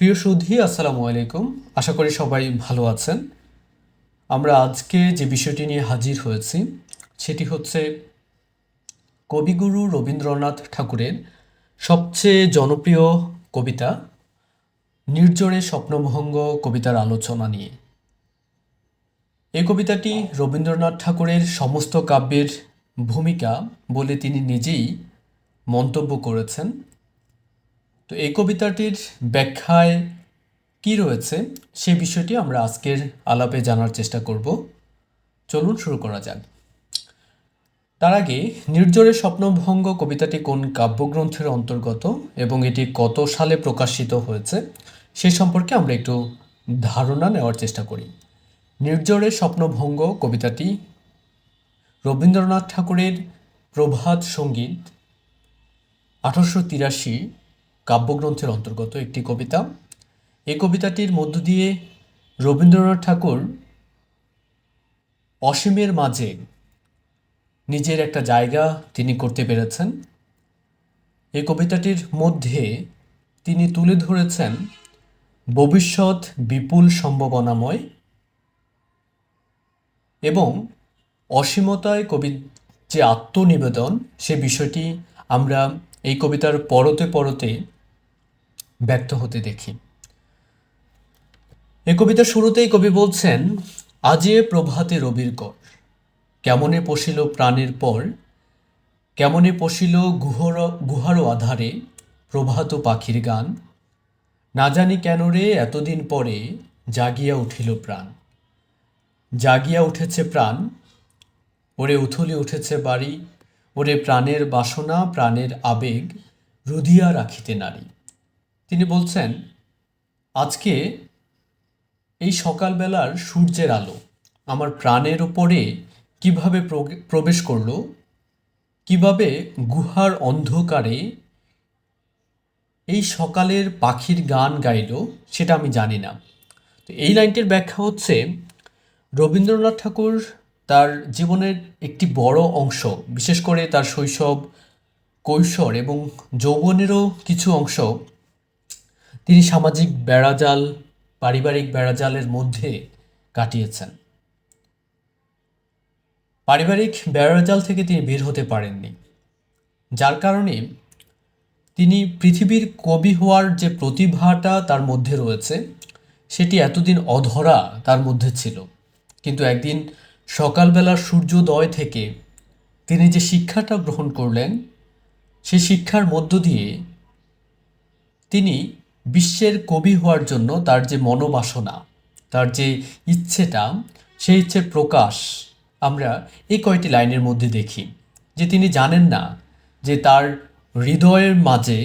প্রিয় সুধী, আসসালামু আলাইকুম। আশা করি সবাই ভালো আছেন। আমরা আজকে যে বিষয়টি নিয়ে হাজির হয়েছি, সেটি হচ্ছে কবিগুরু রবীন্দ্রনাথ ঠাকুরের সবচেয়ে জনপ্রিয় কবিতা, নির্জরে স্বপ্নভঙ্গ কবিতার আলোচনা নিয়ে। এই কবিতাটি রবীন্দ্রনাথ ঠাকুরের সমস্ত কাব্যের ভূমিকা বলে তিনি নিজেই মন্তব্য করেছেন। তো এই কবিতাটির ব্যাখ্যায় কি রয়েছে সে বিষয়টি আমরা আজকের আলাপে জানার চেষ্টা করব। চলুন শুরু করা যাক। তার আগে নির্জরের স্বপ্নভঙ্গ কবিতাটি কোন কাব্যগ্রন্থের অন্তর্গত এবং এটি কত সালে প্রকাশিত হয়েছে সে সম্পর্কে আমরা একটু ধারণা নেওয়ার চেষ্টা করি। নির্জরের স্বপ্নভঙ্গ কবিতাটি রবীন্দ্রনাথ ঠাকুরের প্রভাত সংগীত আঠারোশো তিরাশি কাব্যগ্রন্থের অন্তর্গত একটি কবিতা। এই কবিতাটির মধ্য দিয়ে রবীন্দ্রনাথ ঠাকুর অসীমের মাঝে নিজের একটা জায়গা তিনি করতে পেরেছেন। এই কবিতাটির মধ্যে তিনি তুলে ধরেছেন ভবিষ্যৎ বিপুল সম্ভাবনাময় এবং অসীমতায় কবির যে আত্মনিবেদন সে বিষয়টি আমরা এই কবিতার পরতে পরতে ব্যক্ত হতে দেখি। এই কবিতার শুরুতেই কবি বলছেন, আজে প্রভাতে রবির কর। কেমনে পশিল প্রাণের পর, কেমনে পশিল গুহর, গুহারও আধারে প্রভাত পাখির গান। না জানি কেন রে এতদিন পরে জাগিয়া উঠিল প্রাণ। জাগিয়া উঠেছে প্রাণ, ওরে উথলি উঠেছে বাড়ি, ওরে প্রাণের বাসনা, প্রাণের আবেগ রুধিয়া রাখিতে নারী। তিনি বলছেন, আজকে এই সকালবেলার সূর্যের আলো আমার প্রাণের ওপরে কীভাবে প্রবেশ করল? কীভাবে গুহার অন্ধকারে এই সকালের পাখির গান গাইল সেটা আমি জানি না। তো এই লাইনটির ব্যাখ্যা হচ্ছে, রবীন্দ্রনাথ ঠাকুর তার জীবনের একটি বড় অংশ, বিশেষ করে তার শৈশব, কৈশোর এবং যৌবনেরও কিছু অংশ তিনি সামাজিক বেড়াজাল, পারিবারিক বেড়াজালের মধ্যে কাটিয়েছেন। পারিবারিক বেড়াজাল থেকে তিনি বের হতে পারেননি। যার কারণে তিনি পৃথিবীর কবি হওয়ার যে প্রতিভাটা তার মধ্যে রয়েছে, সেটি এতদিন অধরা তার মধ্যে ছিল। কিন্তু একদিন সকালবেলার সূর্যোদয় থেকে তিনি যে শিক্ষাটা গ্রহণ করলেন সেই শিক্ষার মধ্য দিয়ে তিনি বিশ্বের কবি হওয়ার জন্য তার যে মনোবাসনা, তার যে ইচ্ছেটা, সেই ইচ্ছের প্রকাশ আমরা এই কয়টি লাইনের মধ্যে দেখি। যে তিনি জানেন না যে তার হৃদয়ের মাঝে,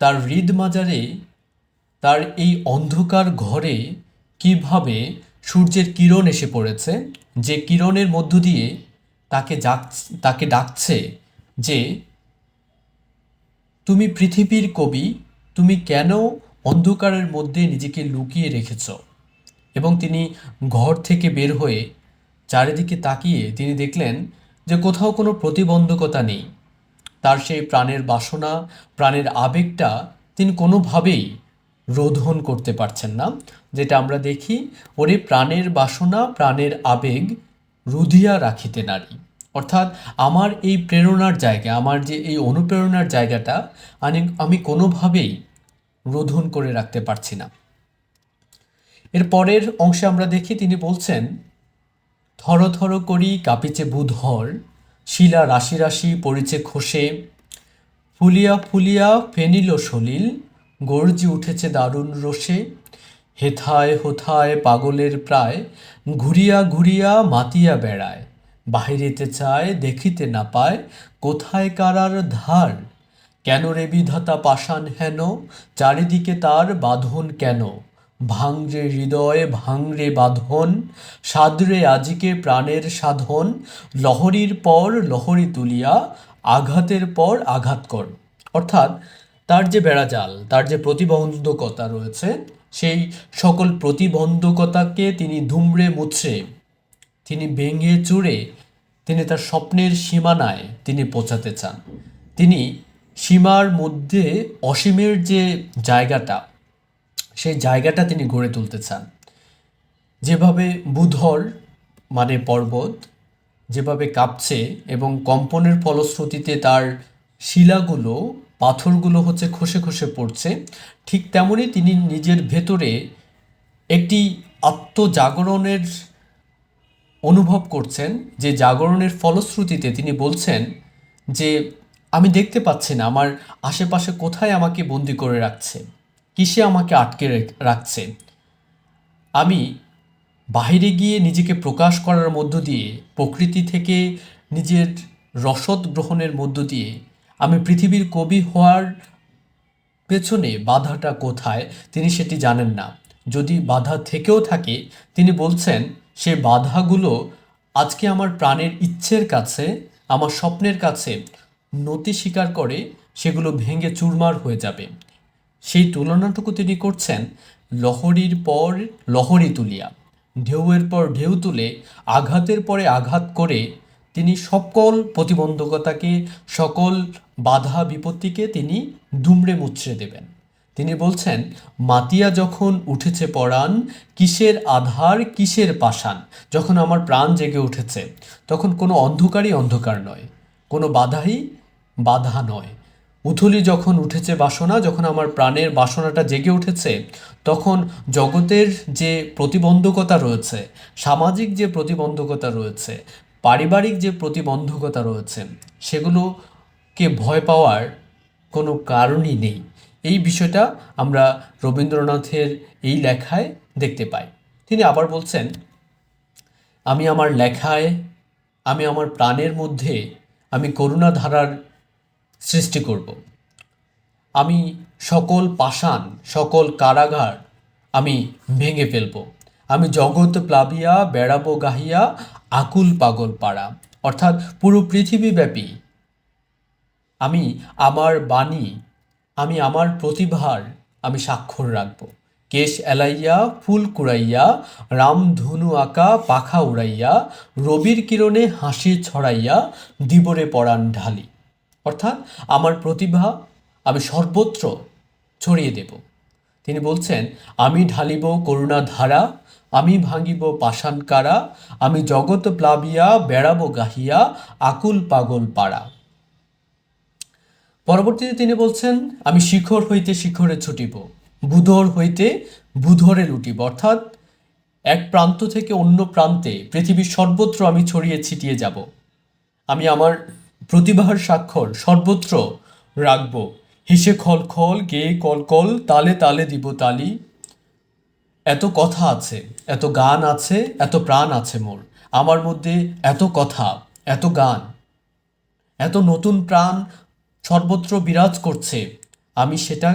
তার হৃদ মাজারে তার এই অন্ধকার ঘরে কীভাবে সূর্যের কিরণ এসে পড়েছে, যে কিরণের মধ্য দিয়ে তাকে যাক তাকে ডাকছে যে, তুমি পৃথিবীর কবি তুমি কেন অন্ধকারের মধ্যে নিজেকে লুকিয়ে রেখেছ? এবং তিনি ঘর থেকে বের হয়ে চারিদিকে তাকিয়ে তিনি দেখলেন যে কোথাও কোনো প্রতিবন্ধকতা নেই। তার সেই প্রাণের বাসনা, প্রাণের আবেগটা তিনি কোনোভাবেই রোধন করতে পারছেন না। যেটা আমরা দেখি, ওরে প্রাণের বাসনা, প্রাণের আবেগ রুধিয়া রাখিতে নারী। অর্থাৎ আমার এই প্রেরণার জায়গা, আমার যে এই অনুপ্রেরণার জায়গাটা, আমি আমি কোনোভাবেই রোধন করে রাখতে পারছি না। এর পরের অংশে আমরা দেখি, তিনি বলছেন থর থর করি কাঁপিছে বুধর শিলা রাশি রাশি পড়েছে খসে, ফুলিয়া ফুলিয়া ফেনিল সলিল, গর্জি উঠেছে দারুণ রোষে, হেথায় হোথায় পাগলের প্রায়, ঘুরিয়া ঘুরিয়া মাতিয়া বেড়ায়। বাহিরেতে চায়, দেখিতে না পায়, কোথায় কারার ধার? কেন রে বিধাতা পাষাণ হেন? চারিদিকে তার বাঁধন কেন? ভাঙরে হৃদয় ভাঙরে বাঁধন, সাদরে আজিকে প্রাণের সাধন, লহরীর পর লহরী তুলিয়া, আঘাতের পর আঘাত কর। অর্থাৎ তার যে বেড়াজাল, তার যে প্রতিবন্ধকতা রয়েছে, সেই সকল প্রতিবন্ধকতাকে তিনি ধুমড়ে মুছড়ে তিনি ভেঙে চুরে তিনি তার স্বপ্নের সীমানায় তিনি পৌঁছাতে চান। তিনি সীমার মধ্যে অসীমের যে জায়গাটা, সেই জায়গাটা তিনি গড়ে তুলতে চান। যেভাবে বুধর মানে পর্বত, যেভাবে কাঁপছে এবং কম্পনের ফলশ্রুতিতে তার শিলাগুলো, পাথরগুলো হচ্ছে খসে খসে পড়ছে, ঠিক তেমনই তিনি নিজের ভেতরে একটি আত্মজাগরণের অনুভব করছেন যে জাগরণের ফলশ্রুতিতে তিনি বলছেন যে, আমি দেখতে পাচ্ছি না, আমার আশেপাশে কোথায় আমাকে বন্দি করে রাখছে? কিসে আমাকে আটকে রেখ- রাখছে? আমি বাইরে গিয়ে নিজেকে প্রকাশ করার মধ্য দিয়ে, প্রকৃতি থেকে নিজের রসদ গ্রহণের মধ্য দিয়ে, আমি পৃথিবীর কবি হওয়ার পেছনে বাধাটা কোথায় তিনি সেটি জানেন না। যদি বাধা থেকেও থাকে, তিনি বলছেন সে বাধাগুলো আজকে আমার প্রাণের ইচ্ছের কাছে, আমার স্বপ্নের কাছে নতি স্বীকার করে সেগুলো ভেঙে চুরমার হয়ে যাবে। সেই তুলনাটুকু তিনি করছেন লহরীর পর লহরী তুলিয়া। ঢেউয়ের পর ঢেউ তুলে, আঘাতের পরে আঘাত করে তিনি সকল প্রতিবন্ধকতাকে, সকল বাধা বিপত্তিকে তিনি দুমড়ে মুচড়ে দেবেন। তিনি বলছেন, মাতিয়া যখন উঠেছে পরাণ, কিসের আধার, কিসের পাষাণ? যখন আমার প্রাণ জেগে উঠেছে, তখন কোনো অন্ধকারই অন্ধকার নয়, কোনো বাধাই বাধা নয়। উথলি যখন উঠেছে বাসনা, যখন আমার প্রাণের বাসনাটা জেগে উঠেছে, তখন জগতের যে প্রতিবন্ধকতা রয়েছে, সামাজিক যে প্রতিবন্ধকতা রয়েছে, পারিবারিক যে প্রতিবন্ধকতা রয়েছে, সেগুলোকে ভয় পাওয়ার কোনো কারণই নেই। এই বিষয়টা আমরা রবীন্দ্রনাথের এই লেখায় দেখতে পাই। তিনি আবার বলছেন, আমি আমার লেখায়, আমি আমার প্রাণের মধ্যে আমি করুণা ধারার সৃষ্টি করব। আমি সকল পাষাণ, সকল কারাগার আমি ভেঙে ফেলব। আমি জগৎ প্লাবিয়া, বেড়াবো গাহিয়া, আকুল পাগল পাড়া। অর্থাৎ পুরো পৃথিবীব্যাপী আমি আমার বাণী আমি আমার প্রতিভার আমি স্বাক্ষর রাখব। কেশ এলাইয়া, ফুল কুড়াইয়া রামধনু আঁকা, পাখা উড়াইয়া, রবির কিরণে হাসি ছড়াইয়া, দিবরে পরাণ ঢালি। অর্থাৎ আমার প্রতিভা আমি সর্বত্র ছড়িয়ে দেব। তিনি বলছেন, আমি ঢালিব করুণা ধারা আমি ভাঙিব পাষাণ কারা আমি জগৎ প্লাবিয়া, বেড়াবো গাহিয়া, আকুল পাগল পাড়া। পরবর্তীতে তিনি বলছেন, আমি শিখর হইতে শিখরে ছুটিব, বুধর হইতে বুধরে লুটিব। অর্থাৎ এক প্রান্ত থেকে অন্য প্রান্তে পৃথিবীর সর্বত্র আমি ছড়িয়ে ছিটিয়ে যাব। আমি আমার প্রতিভার স্বাক্ষর সর্বত্র রাখব। হেসে খল খল গেয়ে কল, তালে তালে দিব তালি। এত কথা আছে, এত গান আছে, এত প্রাণ আছে মোর। আমার মধ্যে এত কথা, এত গান, এত নতুন প্রাণ সর্বত্র বিরাজ করছে, আমি সেটা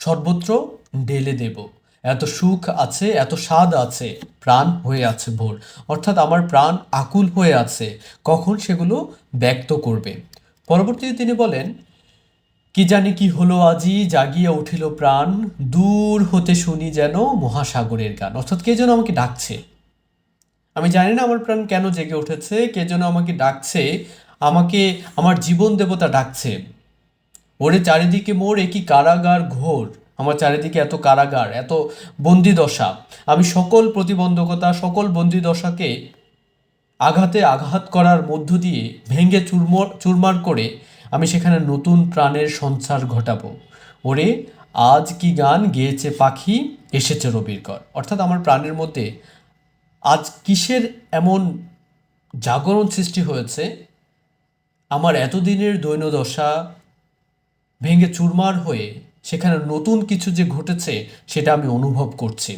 সর্বত্র ঢেলে দেব। এত সুখ আছে, এত স্বাদ আছে, প্রাণ হয়ে আছে ভোর। অর্থাৎ আমার প্রাণ আকুল হয়ে আছে, কখন সেগুলো ব্যক্ত করবে? পরবর্তীতে তিনি বলেন, কি জানি কি হলো আজি, জাগিয়া উঠিল প্রাণ, দূর হতে শুনি যেন মহাসাগরের গান। অর্থাৎ কে যেন আমাকে ডাকছে। আমি জানি না আমার প্রাণ কেন জেগে উঠেছে, কে যেন আমাকে ডাকছে আমাকে আমার জীবন দেবতা ডাকছে। ওরে চারিদিকে মোর একই কারাগার ঘোর। আমার চারিদিকে এত কারাগার, এত বন্দি দশা আমি সকল প্রতিবন্ধকতা, সকল বন্দি দশাকে আঘাতে আঘাত করার মধ্য দিয়ে ভেঙে চুরমর চুরমার করে আমি সেখানে নতুন প্রাণের সঞ্চার ঘটাবো। ওরে, আজ কি গান গেয়েছে পাখি? এসেছে রবির কর। অর্থাৎ আমার প্রাণের মধ্যে আজ কিসের এমন জাগরণ সৃষ্টি হয়েছে? আমার এতদিনের দৈন্যদশা ভেঙে চুরমার হয়ে সেখানে নতুন কিছু যে ঘটেছে সেটা আমি অনুভব করছি।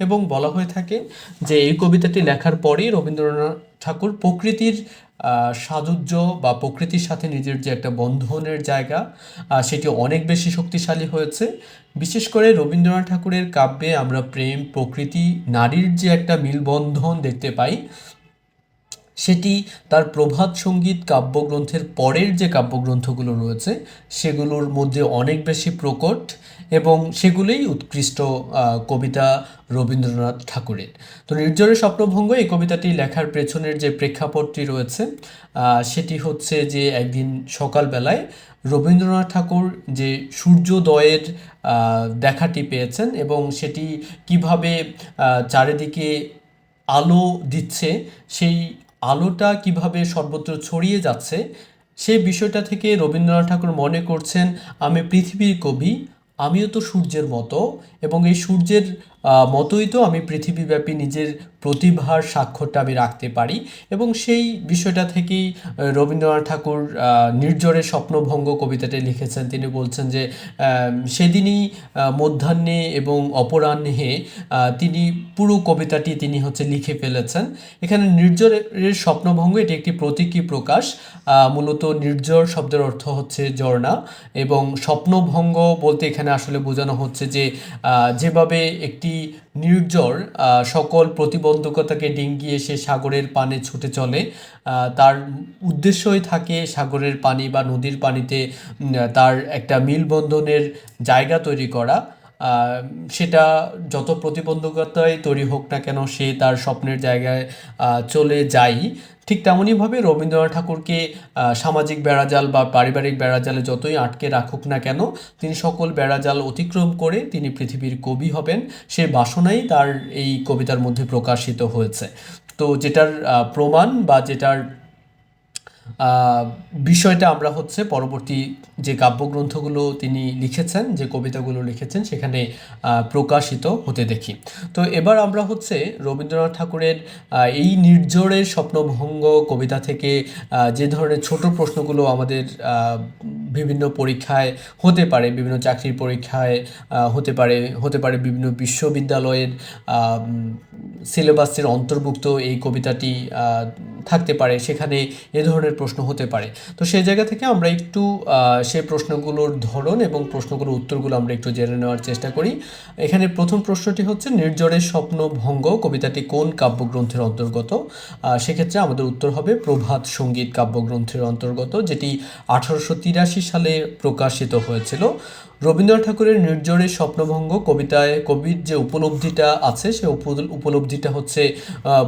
এবং বলা হয়ে থাকে যে এই কবিতাটি লেখার পরেই রবীন্দ্রনাথ ঠাকুর প্রকৃতির আহ, সাযুজ্য বা প্রকৃতির সাথে নিজের যে একটা বন্ধনের জায়গা সেটি অনেক বেশি শক্তিশালী হয়েছে। বিশেষ করে রবীন্দ্রনাথ ঠাকুরের কাব্যে আমরা প্রেম প্রকৃতি নারীর যে একটা মিলবন্ধন দেখতে পাই সেটি তার প্রভাত সংগীত কাব্যগ্রন্থের পরের যে কাব্যগ্রন্থগুলো রয়েছে, সেগুলোর মধ্যে অনেক বেশি প্রকট এবং সেগুলোই উৎকৃষ্ট কবিতা রবীন্দ্রনাথ ঠাকুরের। তো নির্জরের স্বপ্নভঙ্গ এই কবিতাটি লেখার পেছনের যে প্রেক্ষাপটটি রয়েছে সেটি হচ্ছে যে একদিন সকালবেলায় রবীন্দ্রনাথ ঠাকুর যে সূর্যোদয়ের দেখাটি পেয়েছেন এবং সেটি কীভাবে চারিদিকে আলো দিচ্ছে, সেই আলোটা কীভাবে সর্বত্র ছড়িয়ে যাচ্ছে, সে বিষয়টা থেকে রবীন্দ্রনাথ ঠাকুর মনে করছেন, আমি পৃথিবীর কবি, আমিও তো সূর্যের মতো এবং এই সূর্যের মতোই তো আমি পৃথিবীব্যাপী নিজের প্রতিভার স্বাক্ষরটা আমি রাখতে পারি এবং সেই বিষয়টা থেকেই রবীন্দ্রনাথ ঠাকুর আহ, নির্জরের স্বপ্নভঙ্গ কবিতাটি লিখেছেন। তিনি বলছেন যে সেদিনই মধ্যাহ্নে এবং অপরাহ্নে তিনি পুরো কবিতাটি তিনি হচ্ছে লিখে ফেলেছেন। এখানে নির্জরের স্বপ্নভঙ্গ এটি একটি প্রতীকী প্রকাশ। মূলত নির্জর শব্দের অর্থ হচ্ছে ঝর্ণা এবং স্বপ্নভঙ্গ বলতে এখানে আসলে বোঝানো হচ্ছে যে যেভাবে একটি নির্জর সকল প্রতিবন্ধকতাকে ডিঙ্গিয়ে সে সাগরের পানে ছুটে চলে। তার উদ্দেশ্যই থাকে সাগরের পানি বা নদীর পানিতে তার একটা মিলবন্ধনের জায়গা তৈরি করা। সেটা যত প্রতিবন্ধকতায় তৈরি হোক না কেন সে তার স্বপ্নের জায়গায় চলে যায় ঠিক তেমনইভাবে রবীন্দ্রনাথ ঠাকুরকে সামাজিক বেড়াজাল বা পারিবারিক বেড়াজালে যতই আটকে রাখুক না কেন, তিনি সকল বেড়াজাল অতিক্রম করে তিনি পৃথিবীর কবি হবেন। সে বাসনাই তার এই কবিতার মধ্যে প্রকাশিত হয়েছে। তো যেটার প্রমাণ বা যেটার বিষয়টা আমরা হচ্ছে পরবর্তী যে কাব্যগ্রন্থগুলো তিনি লিখেছেন, যে কবিতাগুলো লিখেছেন, সেখানে প্রকাশিত হতে দেখি। তো এবার আমরা হচ্ছে রবীন্দ্রনাথ ঠাকুরের এই নির্জরের স্বপ্নভঙ্গ কবিতা থেকে যে ধরনের ছোট প্রশ্নগুলো আমাদের বিভিন্ন পরীক্ষায় হতে পারে, বিভিন্ন চাকরির পরীক্ষায় হতে পারে হতে পারে বিভিন্ন বিশ্ববিদ্যালয়ের সিলেবাসের অন্তর্ভুক্ত এই কবিতাটি থাকতে পারে, সেখানে এ ধরনের প্রশ্ন হতে পারে। তো সেই জায়গা থেকে আমরা একটু সে প্রশ্নগুলোর ধরন এবং প্রশ্নগুলোর উত্তরগুলো আমরা একটু জেনে নেওয়ার চেষ্টা করি। এখানে প্রথম প্রশ্নটি হচ্ছে নির্জরের স্বপ্ন ভঙ্গ কবিতাটি কোন কাব্যগ্রন্থের অন্তর্গত? সেক্ষেত্রে আমাদের উত্তর হবে, প্রভাত সংগীত কাব্যগ্রন্থের অন্তর্গত, যেটি আঠারোশো তিরাশি সালে প্রকাশিত হয়েছিল। রবীন্দ্রনাথ ঠাকুরের নির্জরের স্বপ্নভঙ্গ কবিতায় কবির যে উপলব্ধিটা আছে সে উপ- উপলব্ধিটা হচ্ছে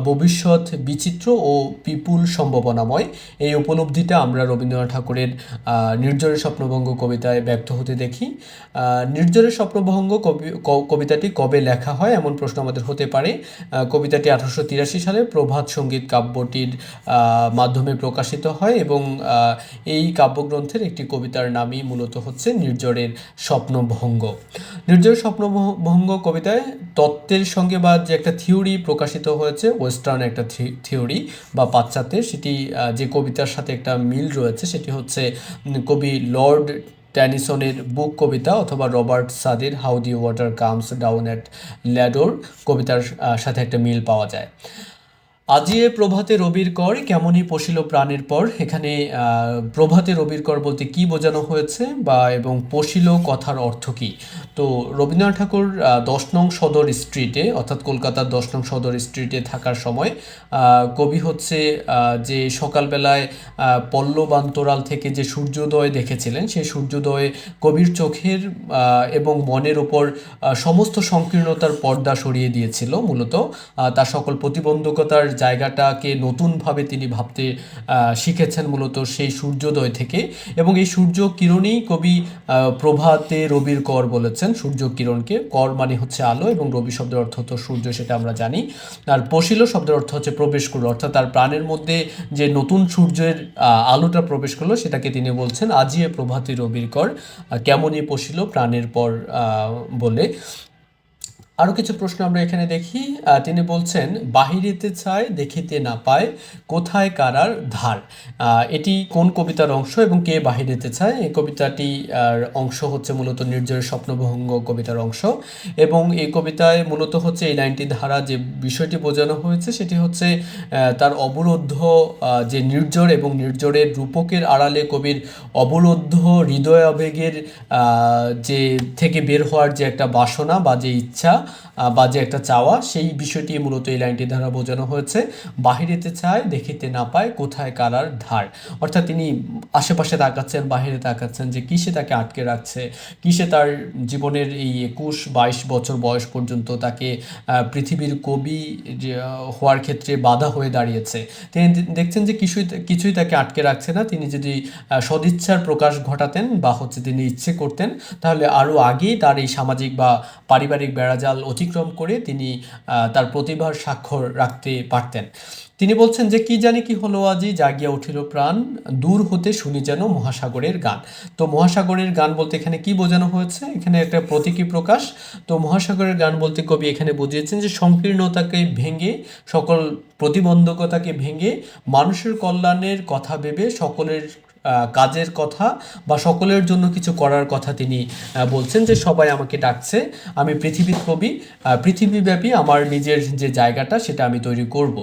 ভবিষ্যৎ বিচিত্র ও বিপুল সম্ভাবনাময়। এই উপলব্ধিটা আমরা রবীন্দ্রনাথ ঠাকুরের আহ, নির্জরের স্বপ্নভঙ্গ কবিতায় ব্যক্ত হতে দেখি। আহ, নির্জরের স্বপ্নভঙ্গ কবি কবিতাটি কবে লেখা হয় এমন প্রশ্ন আমাদের হতে পারে। কবিতাটি আঠারোশো তিরাশি সালে প্রভাত সংগীত কাব্যটির মাধ্যমে প্রকাশিত হয় এবং এই কাব্যগ্রন্থের একটি কবিতার নামই মূলত হচ্ছে নির্জরের স্বপ্নভঙ্গ। নির্জরের স্বপ্নভঙ্গ কবিতায় তত্ত্বের সঙ্গে বা যে একটা থিওরি প্রকাশিত হয়েছে, ওয়েস্টার্ন একটা থিওরি বা পাশ্চাত্যের, সেটি যে কবিতার সাথে একটা মিল রয়েছে, সেটি হচ্ছে কবি লর্ড ট্যানিসনের বুক কবিতা অথবা রবার্ট সাদের how the water comes down at Lodore কবিতার সাথে একটা মিল পাওয়া যায়। আজিয়ে প্রভাতে রবির কর কেমনই পশিল প্রাণের পর এখানে প্রভাতে রবির কর বলতে কি বোঝানো হয়েছে বা এবং পশিল কথার অর্থ কি? তো রবীন্দ্রনাথ ঠাকুর দশ নং সদর স্ট্রিটে অর্থাৎ কলকাতার দশ নং সদর স্ট্রিটে থাকার সময় কবি হচ্ছে যে সকালবেলায় আহ, পল্লবান্তরাল থেকে যে সূর্যোদয় দেখেছিলেন সেই সূর্যোদয়ে কবির চোখের এবং মনের ওপর সমস্ত সংকীর্ণতার পর্দা সরিয়ে দিয়েছিল মূলত তার সকল প্রতিবন্ধকতার জায়গাটাকে নতুনভাবে তিনি ভাবতে শিখেছেন মূলত সেই সূর্যোদয় থেকে। এবং এই সূর্য কিরণেই কবি প্রভাতে রবির কর বলেছেন সূর্য কিরণকে কর মানে হচ্ছে আলো এবং রবি শব্দের অর্থ তো সূর্য সেটা আমরা জানি। আর পশিল শব্দের অর্থ হচ্ছে প্রবেশ করল, অর্থাৎ তার প্রাণের মধ্যে যে নতুন সূর্যের আলোটা প্রবেশ করল সেটাকে তিনি বলছেন আজিয়ে প্রভাতে রবির কর কেমনই পশিল প্রাণের পর বলে। আরও কিছু প্রশ্ন আমরা এখানে দেখি। তিনি বলছেন, বাহিরেতে চায়, দেখিতে না পায়, কোথায় কারার ধার? এটি কোন কবিতার অংশ এবং কে বাহিরেতে চায়? এই কবিতাটি অংশ হচ্ছে মূলত নির্জরের স্বপ্নভঙ্গ কবিতার অংশ এবং এই কবিতায় মূলত হচ্ছে এই লাইনটি ধারা যে বিষয়টি বোঝানো হয়েছে সেটি হচ্ছে তার অবরুদ্ধ যে নির্জর এবং নির্জরের রূপকের আড়ালে কবির অবরুদ্ধ হৃদয় আবেগের যে থেকে বের হওয়ার যে একটা বাসনা বা যে ইচ্ছা বা যে একটা চাওয়া। সেই বিষয়টি মূলত এই লাইনটি দ্বারা বোঝানো হয়েছে। বাহিরেতে চায়, দেখিতে না পায়, কোথায় কারার ধার? অর্থাৎ তিনি আশেপাশে তাকাচ্ছেন, বাহিরে তাকাচ্ছেন যে কিসে তাকে আটকে রাখছে, কিসে তার জীবনের এই একুশ, বাইশ বছর বয়স পর্যন্ত তাকে পৃথিবীর কবি হওয়ার ক্ষেত্রে বাধা হয়ে দাঁড়িয়েছে। তিনি দেখছেন যে কিছুই কিছুই তাকে আটকে রাখছে না। তিনি যদি সদিচ্ছার প্রকাশ ঘটাতেন বা হচ্ছে তিনি ইচ্ছে করতেন, তাহলে আরও আগেই তার এই সামাজিক বা পারিবারিক বেড়াজাল অতিক্রম করে তিনি তার প্রতিভার স্বাক্ষর রাখতে পারতেন। তিনি বলছেন যে, কি জানি কি হলো আজি, জাগিয়া উঠিল প্রাণ, দূর হতে শুনি যেন মহাসাগরের গান। তো মহাসাগরের গান বলতে এখানে কি বোঝানো হয়েছে? এখানে একটা প্রতীকী প্রকাশ। তো মহাসাগরের গান বলতে কবি এখানে বুঝিয়েছেন যে, সংকীর্ণতাকে ভেঙে, সকল প্রতিবন্ধকতাকে ভেঙে, মানুষের কল্যাণের কথা ভেবে, সকলের কাজের কথা বা সকলের জন্য কিছু করার কথা তিনি বলছেন যে সবাই আমাকে ডাকছে, আমি পৃথিবীর কবি পৃথিবীব্যাপী আমার নিজের যে জায়গাটা সেটা আমি তৈরি করব।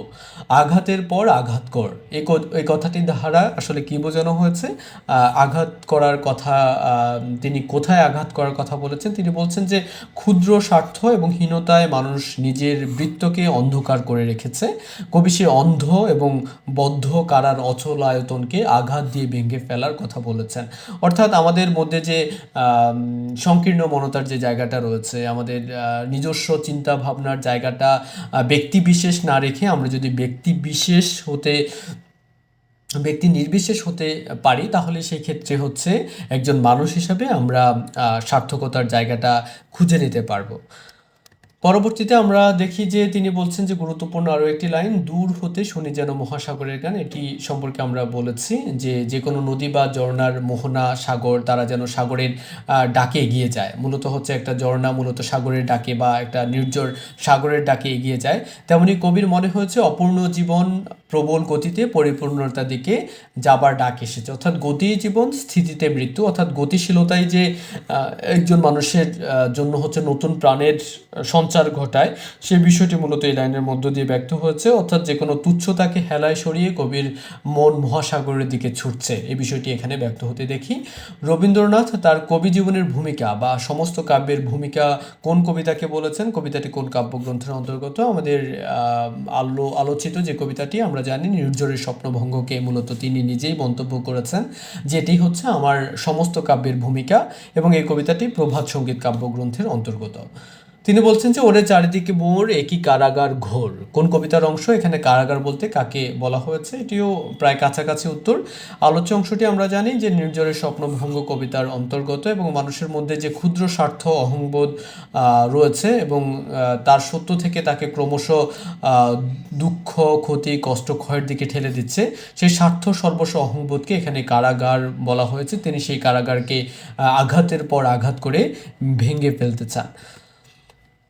আঘাতের পর আঘাত কর। এই ক- এই কথাটি দ্বারা আসলে কি বোঝানো হয়েছে? আঘাত করার কথা তিনি কোথায় আঘাত করার কথা বলেছেন? তিনি বলছেন যে, ক্ষুদ্র স্বার্থ এবং হীনতায় মানুষ নিজের বৃত্তকে অন্ধকার করে রেখেছে। কবি সে অন্ধ এবং বদ্ধ কারার অচল আয়তনকে আঘাত দিয়ে ভেঙে ফেলার কথা বলেছেন। অর্থাৎ আমাদের মধ্যে যে সংকীর্ণ মনতার যে জায়গাটা রয়েছে, আমাদের নিজস্ব চিন্তা ভাবনার জায়গাটা ব্যক্তি বিশেষ না রেখে আমরা যদি ব্যক্তি বিশেষ হতে, ব্যক্তি নির্বিশেষ হতে পারি, তাহলে সেই ক্ষেত্রে হচ্ছে একজন মানুষ হিসাবে আমরা সার্থকতার জায়গাটা খুঁজে নিতে পারব। পরবর্তীতে আমরা দেখি যে তিনি বলছেন যে গুরুত্বপূর্ণ আরও একটি লাইন, দূর হতে শুনি যেন মহাসাগরের গান। এটি সম্পর্কে আমরা বলেছি যে যে কোনো নদী বা ঝর্ণার মোহনা, সাগর, তারা যেন সাগরের ডাকে এগিয়ে যায়। মূলত হচ্ছে একটা ঝর্ণা মূলত সাগরের ডাকে বা একটা নির্জর সাগরের ডাকে এগিয়ে যায়। তেমনি কবির মনে হয়েছে, অপূর্ণ জীবন প্রবল গতিতে পরিপূর্ণতার দিকে যাবার ডাক এসেছে। অর্থাৎ গতি জীবন, স্থিতিতে মৃত্যু, অর্থাৎ গতিশীলতাই যে একজন মানুষের জন্য হচ্ছে নতুন প্রাণের সঞ্চার ঘটায়, সে বিষয়টি মূলত এই লাইনের মধ্য দিয়ে ব্যক্ত হয়েছে। অর্থাৎ যে কোনো তুচ্ছতাকে হেলায় সরিয়ে কবির মন মহাসাগরের দিকে ছুটছে। এই বিষয়টি এখানে ব্যক্ত হতে দেখি। রবীন্দ্রনাথ তার কবি জীবনের ভূমিকা বা সমস্ত কাব্যের ভূমিকা কোন কবিতাকে বলেছেন, কবিতাটি কোন কাব্যগ্রন্থের অন্তর্গত? আমাদের আলো, আলোচিত যে কবিতাটি আমরা জানি, নির্ঝরের স্বপ্নভঙ্গকে মূলত তিনি নিজেই মন্তব্য করেছেন, যেটি হচ্ছে আমার সমস্ত কাব্যের ভূমিকা এবং এই কবিতাটি প্রভাত সংগীত কাব্যগ্রন্থের অন্তর্গত। তিনি বলছেন যে ওরে চারিদিকে মোর একই কারাগার, ঘোর। কোন কবিতার অংশ? এখানে কারাগার বলতে কাকে বলা হয়েছে? এটিও প্রায় কাছাকাছি উত্তর। আলোচ্য অংশটি আমরা জানি যে নির্জরের স্বপ্নভঙ্গ কবিতার অন্তর্গত এবং মানুষের মধ্যে যে ক্ষুদ্র স্বার্থ, অহংবোধ রয়েছে এবং তার সত্য থেকে তাকে ক্রমশ দুঃখ, ক্ষতি, কষ্ট, ক্ষয়ের দিকে ঠেলে দিচ্ছে। সেই স্বার্থ, সর্বস্ব, অহংবোধকে এখানে কারাগার বলা হয়েছে। তিনি সেই কারাগারকে আঘাতের পর আঘাত করে ভেঙে ফেলতে চান।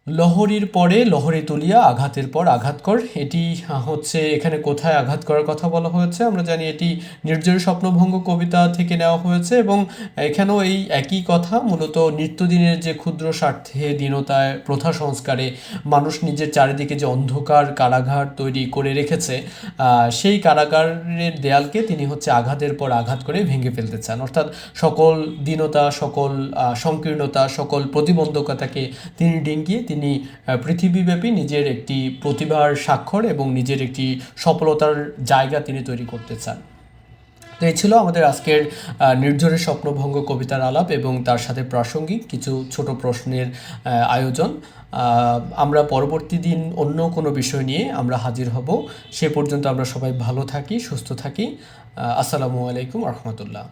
লহরীর পরে লহরে তুলিয়া আঘাতের পর আঘাত কর। এটি হচ্ছে এখানে কোথায় আঘাত করার কথা বলা হয়েছে, আমরা জানি এটি নির্জর স্বপ্নভঙ্গ কবিতা থেকে নেওয়া হয়েছে এবং এখানেও এই একই কথা, মূলত নিত্যদিনের যে ক্ষুদ্র স্বার্থে দীনতায় প্রথা সংস্কারে মানুষ নিজের চারিদিকে যে অন্ধকার কারাগার তৈরি করে রেখেছে সেই কারাগারের দেয়ালকে তিনি হচ্ছে আঘাতের পর আঘাত করে ভেঙে ফেলতে চান। অর্থাৎ সকল দীনতা, সকল সংকীর্ণতা, সকল প্রতিবন্ধকতাকে তিনি ডিঙ্গিয়ে তিনি পৃথিবীব্যাপী নিজের একটি প্রতিভার স্বাক্ষর এবং নিজের একটি সফলতার জায়গা তিনি তৈরি করতে চান। তো এই ছিল আমাদের আজকের নির্ঝরের স্বপ্নভঙ্গ কবিতার আলাপ এবং তার সাথে প্রাসঙ্গিক কিছু ছোট প্রশ্নের আয়োজন। আমরা পরবর্তী দিন অন্য কোনো বিষয় নিয়ে আমরা হাজির হব। সে পর্যন্ত আমরা সবাই ভালো থাকি, সুস্থ থাকি। আসসালামু আলাইকুম রহমতুল্লাহ।